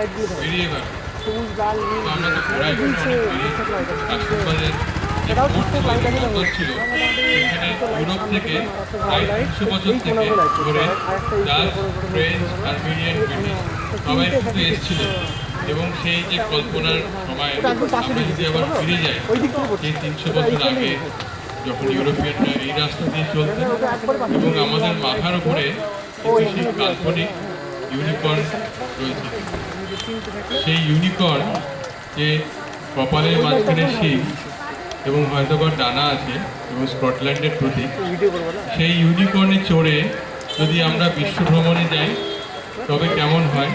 লাইটগুলো সবুজ লাল নীল যে এটাও ঠিকঠাক লাইট আছে ছিল ইউরোপ থেকে প্রায় তিনশো বছর থেকে ধরে ডাচ ফ্রেঞ্চ আর্মেনিয়ান ব্রিটিশ সবাই কিন্তু এসেছিল। এবং সেই যে কল্পনার সময় আমরা যদি আবার ফিরে যাই পড়ছে সেই তিনশো বছর আগে যখন ইউরোপিয়ানরা এই রাস্তা দিয়ে চলতেন এবং আমাদের মাথার উপরে সেই কাল্পনিক ইউনিকর্ন রয়েছে। সেই ইউনিকর্ন যে কপালের মাঝখানে শিব এবং হয়তো বা ডানা আছে এবং স্কটল্যান্ডের প্রতীক। সেই ইউনিকর্নে চড়ে যদি আমরা বিশ্ব ভ্রমণে যাই, তবে কেমন হয়?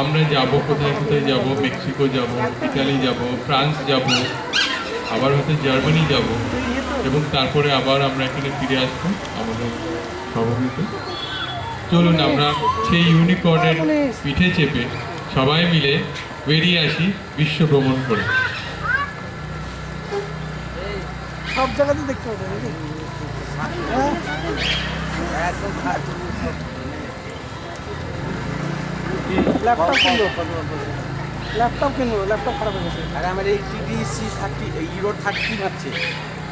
আমরা যাব, কোথায় কোথায় যাব? মেক্সিকো যাব ইটালি যাব, ফ্রান্স যাব, আবার হয়তো জার্মানি যাব এবং তারপরে আবার আমরা এখানে ফিরে আসব আমাদের সভাপতি চলুন আমরা সেই ইউনিকর্নের পিঠে চেপে সবাই মিলে বেরিয়ে আসি বিশ্ব ভ্রমণ করে। সব জায়গাতে দেখতে পাবে নাকি? হ্যাঁ? ল্যাপটপ কিনবো। ল্যাপটপ কিনবো ল্যাপটপ খারাপ হয়ে গেছে। আর আমার এই টিডিসি থার্টি ইউরো থার্টি হচ্ছে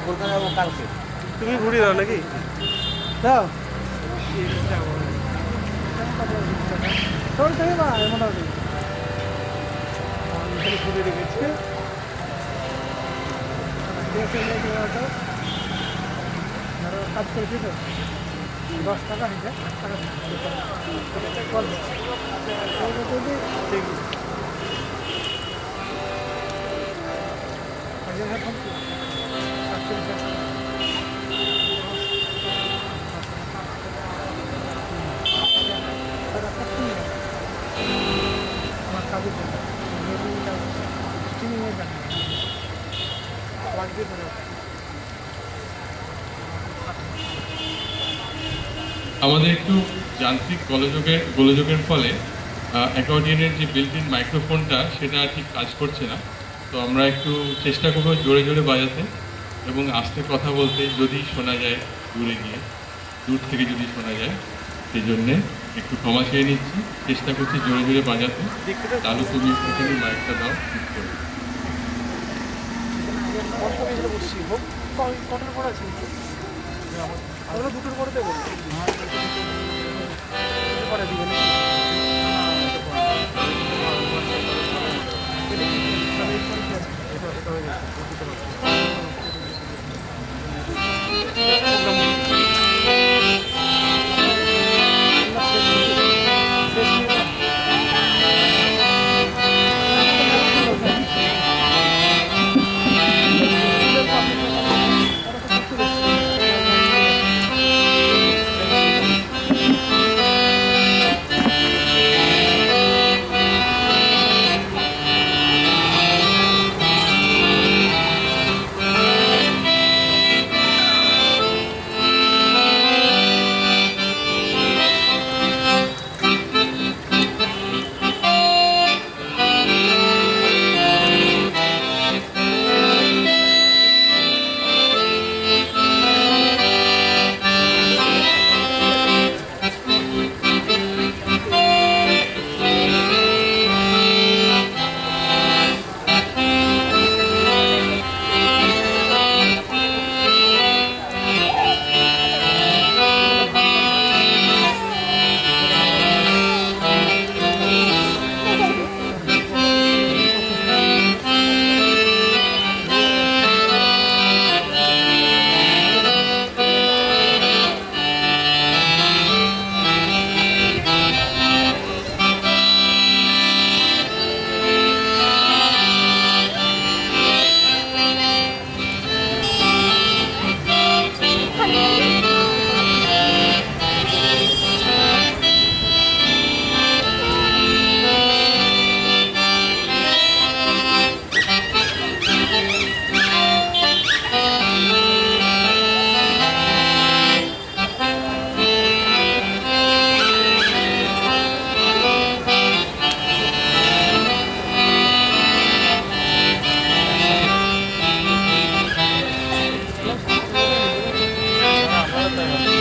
কলকাতা যাব কালকে। তুমি ঘুরে দাও নাকি? দাও। চলতে বা মোটামুটি এখানে ঘুরে রেখেছে কাজ করেছি তো দশ টাকা আট টাকা আমাদের একটু যান্ত্রিক গোলযোগের গোলযোগের ফলে অ্যাকর্ডিয়নের যে ইন মাইক্রোফোনটা সেটা ঠিক কাজ করছে না। তো আমরা একটু চেষ্টা করব জোরে জোরে বাজাতে এবং আস্তে কথা বলতে যদি শোনা যায় দূরে গিয়ে, দূর থেকে যদি শোনা যায় সেই জন্যে একটু ক্ষমা চেয়ে নিচ্ছি। চেষ্টা করছি জোরে জোরে বাজাতে। তাহলে তুমি একটুখানি মাইকটা দাও, ঠিক করে কটার পর আছে? দুটোর পরে দেবো। পরে দিবেন Bye.